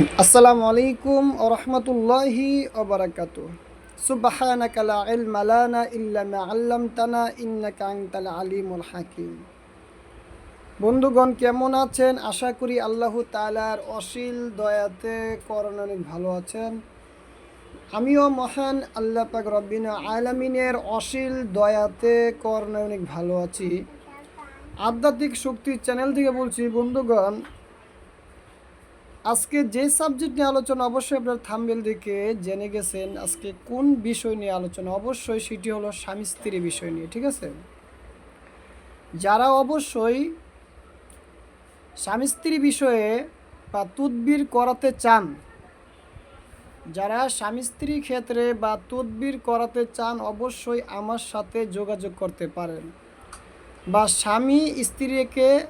আসসালামু আলাইকুম ও রহমতুল্লাহি ওবরাকাত সুবহানাকা লা ইলমা লানা ইল্লা মা আল্লামতানা ইন্নাকা আনতাল আলিমুল হাকিম। বন্ধুগণ, কেমন আছেন? আশা করি আল্লাহ তাআলার অশীল দয়াতে করণ ভালো আছেন। আমিও মহান আল্লাহ পাক রব্বিন আলামিনের অশীল দয়াতে করণ অনেক ভালো আছি। আধ্যাত্মিক শক্তি চ্যানেল থেকে বলছি, বন্ধুগণ আজকে যে সাবজেক্ট নিয়ে আলোচনা, অবশ্যই আপনার থাম্বেল দেখে জেনে গেছেন আজকে কোন বিষয় নিয়ে আলোচনা। অবশ্যই সেটি হলো স্বামী স্ত্রী বিষয় নিয়ে, ঠিক আছে? যারা অবশ্যই স্বামী স্ত্রী বিষয়ে বা তুদবির করাতে চান, যারা স্বামী স্ত্রী ক্ষেত্রে বা তদবির করাতে চান, অবশ্যই আমার সাথে যোগাযোগ করতে পারেন। বা স্বামী স্ত্রীকে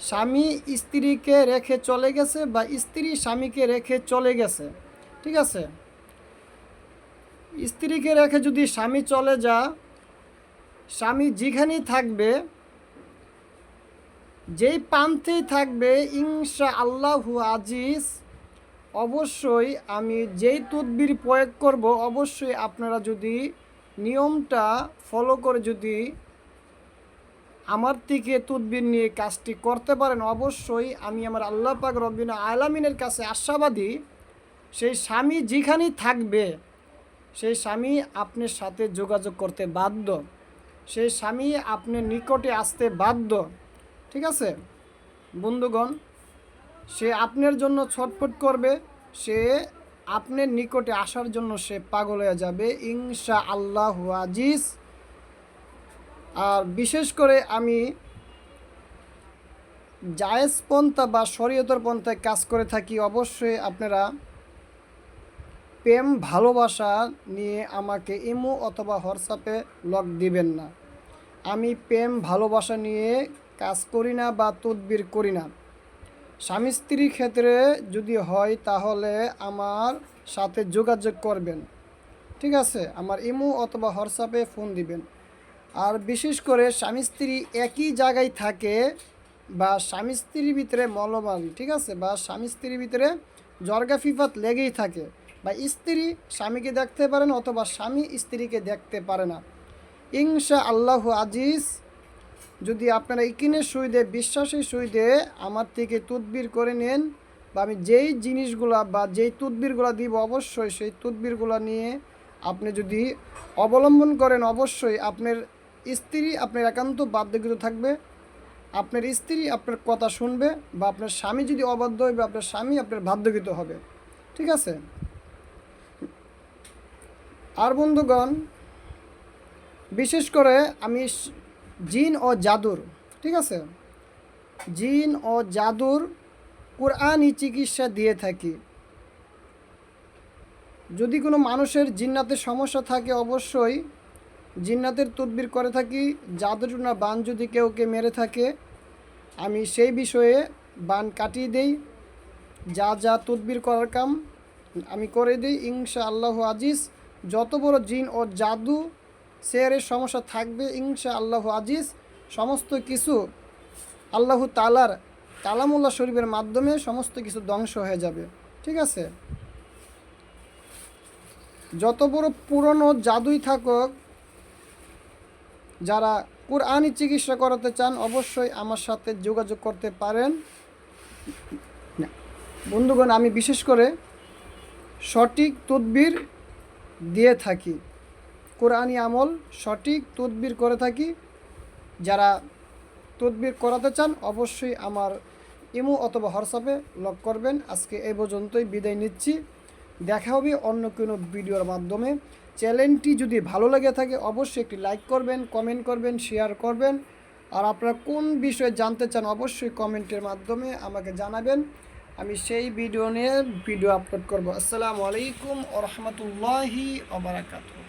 স্বামী স্ত্রীকে রেখে চলে গেছে বা স্ত্রী স্বামীকে রেখে চলে গেছে, ঠিক আছে? স্ত্রীকে রেখে যদি স্বামী চলে যা স্বামী যেখানেই থাকবে, যেই প্রান্তেই থাকবে ইনশা আল্লাহু আজিজ, অবশ্যই আমি যেই তদবির প্রয়োগ করব, অবশ্যই আপনারা যদি নিয়মটা ফলো করে যদি আমার থেকে তদবির নিয়ে কাজটি করতে পারেন, অবশ্যই আমি আমার আল্লাহ পাক রব্বিন আলামিনের কাছে আশাবাদী। সেই স্বামী যেখানেই থাকবে, সেই স্বামী আপনার সাথে যোগাযোগ করতে বাধ্য। সেই স্বামী আপনার নিকটে আসতে বাধ্য। ঠিক আছে? বন্ধুগণ, সে আপনার জন্য ছটফট করবে, সে আপনার নিকটে আসার জন্য সে পাগল হয়ে যাবে। ইনশা আল্লাহ আজিজ। আর বিশেষ করে আমি জায়েজ পন্থা বা শরীয়তর পন্থায় কাজ করে থাকি, অবশ্যই আপনারা প্রেম, ভালোবাসা নিয়ে আমাকে ইমো অথবা হোয়াটসঅ্যাপে লক দিবেন না। আমি প্রেম, ভালোবাসা নিয়ে কাজ করি না বা তদবির করি না। স্বামী স্ত্রীর ক্ষেত্রে যদি হয় তাহলে আমার সাথে যোগাযোগ করবেন। ঠিক আছে? আমার ইমো অথবা হোয়াটসঅ্যাপে ফোন দিবেন। আর বিশেষ করে স্বামী স্ত্রী একই জায়গায় থাকে বা স্বামী স্ত্রীর ভিতরে মলবান, ঠিক আছে? বা স্বামী স্ত্রীর ভিতরে জর্গা ফিফাত লেগেই থাকে। বা স্ত্রী স্বামীকে দেখতে পারেন অথবা স্বামী স্ত্রীকে দেখতে পারে না। ইনশা আল্লাহ আজিজ, যদি আপনারা ইকিনের সুইদে বিশ্বাসের সুইদে আমার থেকে তদবির করে নেন বা আমি যেই জিনিসগুলা বা যেই তদবিরগুলো দিব, অবশ্যই সেই তদবিরগুলো নিয়ে আপনি যদি অবলম্বন করেন, অবশ্যই আপনার স্ত্রী আপনার একান্ত বাধ্যকৃত থাকবে, আপনার স্ত্রী আপনার কথা শুনবে বা আপনার স্বামী যদি অবাধ্য হয় বা আপনার স্বামী আপনার বাধ্যকৃত হবে। ঠিক আছে? আর বন্ধুগণ, বিশেষ করে আমি জিন ও জাদুর, ঠিক আছে? জিন ও জাদুর কোরআনই চিকিৎসা দিয়ে থাকি। যদি কোনো মানুষের জিন্নাতের সমস্যা থাকে, অবশ্যই জিন্নাতের তদবির করে থাকি জাদুটুনা বান যদি কেউকে মেরে থাকে, আমি সেই বিষয়ে বান কাটিয়ে দেই। যা যা তদবির করার কাম আমি করে দিই। ইনশা আল্লাহ আজিজ, যত বড় জিন ও জাদু শেয়ারের সমস্যা থাকবে ইনশা আল্লাহ আজিজ। সমস্ত কিছু আল্লাহ তালার কালামুল্লাহ শরীফের মাধ্যমে সমস্ত কিছু ধ্বংস হয়ে যাবে। ঠিক আছে? যত বড় পুরনো জাদুই থাকুক যারা কোরআনই চিকিৎসা করাতে চান, অবশ্যই আমার সাথে যোগাযোগ করতে পারেন। বন্ধুগণ, আমি বিশেষ করে সঠিক তদবির দিয়ে থাকি। কোরআনী আমল, সঠিক তদবির করে থাকি। যারা তদবির করাতে চান, অবশ্যই আমার ইমো অথবা হোয়াটসঅ্যাপে লক করবেন। আজকে এই পর্যন্তই বিদায় নিচ্ছি। দেখা হবে অন্য কোনো ভিডিওর মাধ্যমে। চ্যানেলটি যদি ভালো লেগে থাকে, অবশ্যই একটি লাইক করবেন, কমেন্ট করবেন, শেয়ার করবেন। আর আপনারা কোন বিষয়ে জানতে চান, অবশ্যই কমেন্টের মাধ্যমে আমাকে জানাবেন। আমি সেই ভিডিও নিয়ে ভিডিও আপলোড করব। আসসালামু আলাইকুম ও রহমতুল্লাহি ওবরাকাতুহ